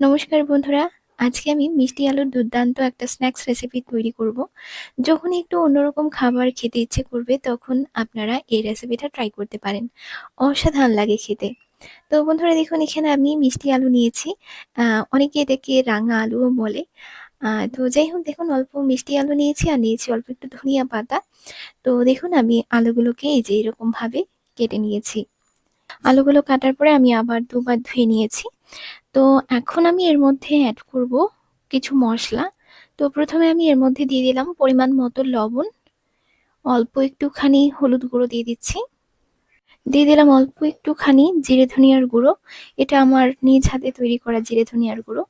নমস্কার বন্ধুরা, আজকে আমি মিষ্টি আলুর দুর্দান্ত একটা স্ন্যাক্স রেসিপি তৈরি করব। যখন একটু অন্যরকম খাবার খেতে ইচ্ছে করবে, তখন আপনারা এই রেসিপিটা ট্রাই করতে পারেন। অসাধারণ লাগে খেতে। তো বন্ধুরা, দেখুন, এখানে আমি মিষ্টি আলু নিয়েছি। অনেকে এটাকে রাঙা আলুও বলে। তো যাই হোক, দেখুন, অল্প মিষ্টি আলু নিয়েছি আর নিয়েছি অল্প একটু ধনিয়া পাতা। তো দেখুন, আমি আলুগুলোকে এই যে এরকমভাবে কেটে নিয়েছি। আলুগুলো কাটার পরে আমি আবার দুবার ধুয়ে নিয়েছি। তো এখন আমি এর মধ্যে অ্যাড করব কিছু মশলা। তো প্রথমে আমি এর মধ্যে দিয়ে দিলাম পরিমাণ মতো লবণ। অল্প একটুখানি হলুদ গুঁড়ো দিয়ে দিচ্ছি। দিয়ে দিলাম অল্প একটুখানি জিরে ধনিয়ার গুঁড়ো। এটা আমার নিজ হাতে তৈরি করা জিরে ধনিয়ার গুঁড়ো।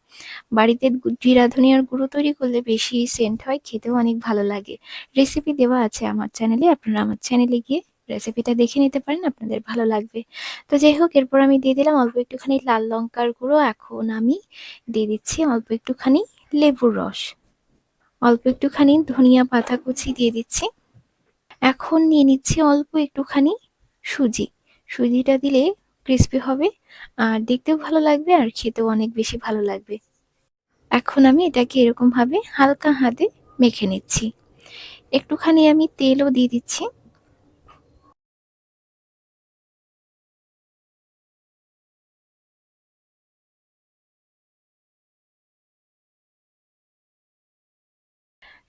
বাড়িতে জিরা ধনিয়ার গুঁড়ো তৈরি করলে বেশি সেন্ট হয়, খেতেও অনেক ভালো লাগে। রেসিপি দেওয়া আছে আমার চ্যানেলে আপনারা আমার চ্যানেলে গিয়ে রেসিপিটা দেখে নিতে পারেন, আপনাদের ভালো লাগবে। তো যাই হোক, এরপর আমি দিয়ে দিলাম অল্প একটুখানি লাল লঙ্কার গুঁড়ো। এখন আমি দিয়ে দিচ্ছি অল্প একটুখানি লেবুর রস। অল্প একটুখানি ধনিয়া পাতা কুচি দিয়ে দিচ্ছি। এখন নিয়ে নিচ্ছি অল্প একটুখানি সুজি। সুজিটা দিলে ক্রিস্পি হবে, আর দেখতেও ভালো লাগবে আর খেতেও অনেক বেশি ভালো লাগবে। এখন আমি এটাকে এরকমভাবে হালকা হাতে মেখে নিচ্ছি। একটুখানি আমি তেলও দিয়ে দিচ্ছি।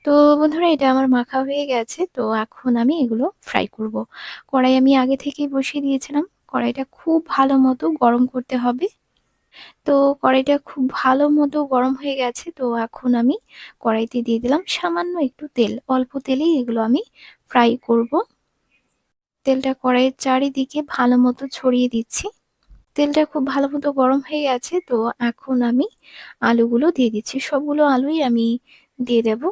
তো বন্ধুরা, এটা আমার মাখা হয়ে গেছে। তো এখন আমি এগুলো ফ্রাই করব। কড়াই আমি আগে থেকেই বসিয়ে দিয়েছিলাম। কড়াইটা খুব ভালো মতো গরম করতে হবে। তো কড়াইটা খুব ভালো মতো গরম হয়ে গেছে। তো এখন আমি কড়াইতে দিয়ে দিলাম সামান্য একটু তেল। অল্প তেলেই এগুলো আমি ফ্রাই করব। তেলটা কড়াইয়ের চারিদিকে ভালো মতো ছড়িয়ে দিচ্ছি। তেলটা খুব ভালো মতো গরম হয়ে গেছে। তো এখন আমি আলুগুলো দিয়ে দিচ্ছি। সবগুলো আলুই আমি দিয়ে দেবো।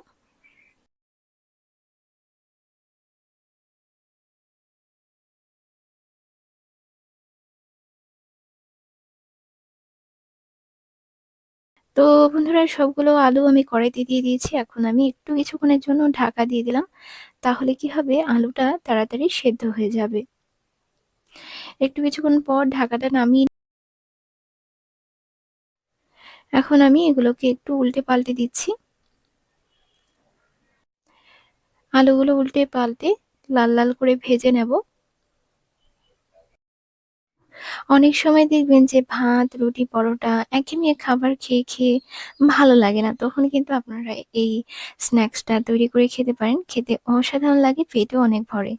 তো বন্ধুরা সবগুলো আলু আমি কড়াইতে দিয়ে দিয়েছি। এখন আমি একটু কিছুক্ষণের জন্য ঢাকা দিয়ে দিলাম। তাহলে কি হবে? আলুটা তাড়াতাড়ি সেদ্ধ হয়ে যাবে। একটু কিছুক্ষণ পর ঢাকাটা নামিয়ে এখন আমি এগুলোকে একটু উল্টে পাল্টে দিচ্ছি। আলুগুলো উল্টে পাল্টে লাল লাল করে ভেজে নেব। অনেক সময় দেখবেন যে ভাত, রুটি, পরোটা একঘেয়েমি খাবার খেয়ে খেয়ে ভালো লাগে না। তখন কিন্তু আপনারা এই স্ন্যাক্সটা তৈরি করে খেতে পারেন। খেতে অসাধারণ লাগে, পেটও অনেক ভরে।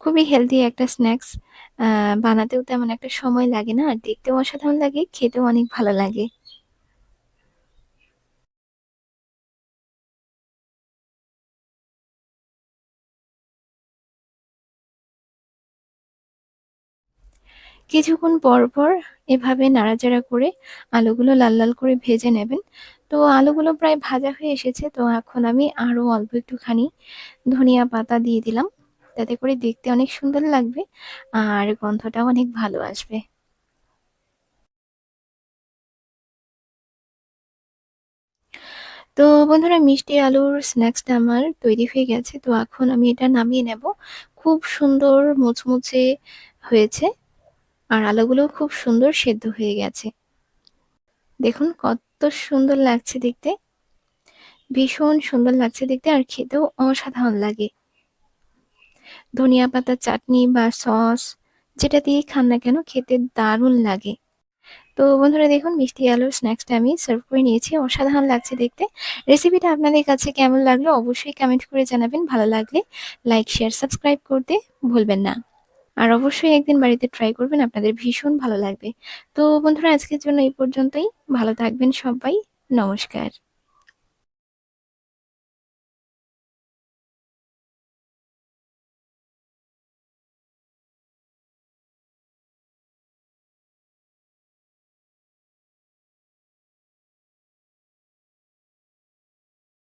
খুবই হেলদি একটা স্ন্যাক্স বানাতেও তেমন একটা সময় লাগে না। আর দেখতেও অসাধারণ লাগে, খেতেও অনেক ভালো লাগে। কিছুক্ষণ পর পর এভাবে নাড়াচাড়া করে আলুগুলো লাল লাল করে ভেজে নেবেন। তো আলুগুলো প্রায় ভাজা হয়ে এসেছে, তো এখন আমি আরও অল্প একটুখানি ধনিয়া পাতা দিয়ে দিলাম। তাতে করে দেখতে অনেক সুন্দর লাগবে আর গন্ধটাও অনেক ভালো আসবে। তো বন্ধুরা, মিষ্টি আলুর স্ন্যাক্সটা আমার তৈরি হয়ে গেছে। তো এখন আমি এটা নামিয়ে নেব। খুব সুন্দর মুচমুচে হয়েছে। আর আলুগুলো খুব সুন্দর সেদ্ধ হয়ে গেছে। দেখুন কত সুন্দর লাগছে দেখতে। ভীষণ সুন্দর লাগছে দেখতে আর খেতেও অসাধারণ লাগে। ধনিয়া পাতা, চাটনি বা সস যেটা দিয়ে খান না কেন খেতে দারুণ লাগে। তো বন্ধুরা দেখুন মিষ্টি আলুর স্ন্যাক্সটা আমি সার্ভ করে নিয়েছি, অসাধারণ লাগছে দেখতে। রেসিপিটা আপনাদের কাছে কেমন লাগল অবশ্যই কমেন্ট করে জানাবেন, ভালো লাগলে লাইক শেয়ার সাবস্ক্রাইব করতে ভুলবেন না। আর অবশ্যই একদিন বাড়িতে ট্রাই করবেন, আপনাদের ভীষণ ভালো লাগবে। তো বন্ধুরা, আজকের জন্য এই পর্যন্তই। ভালো থাকবেন সবাই। নমস্কার।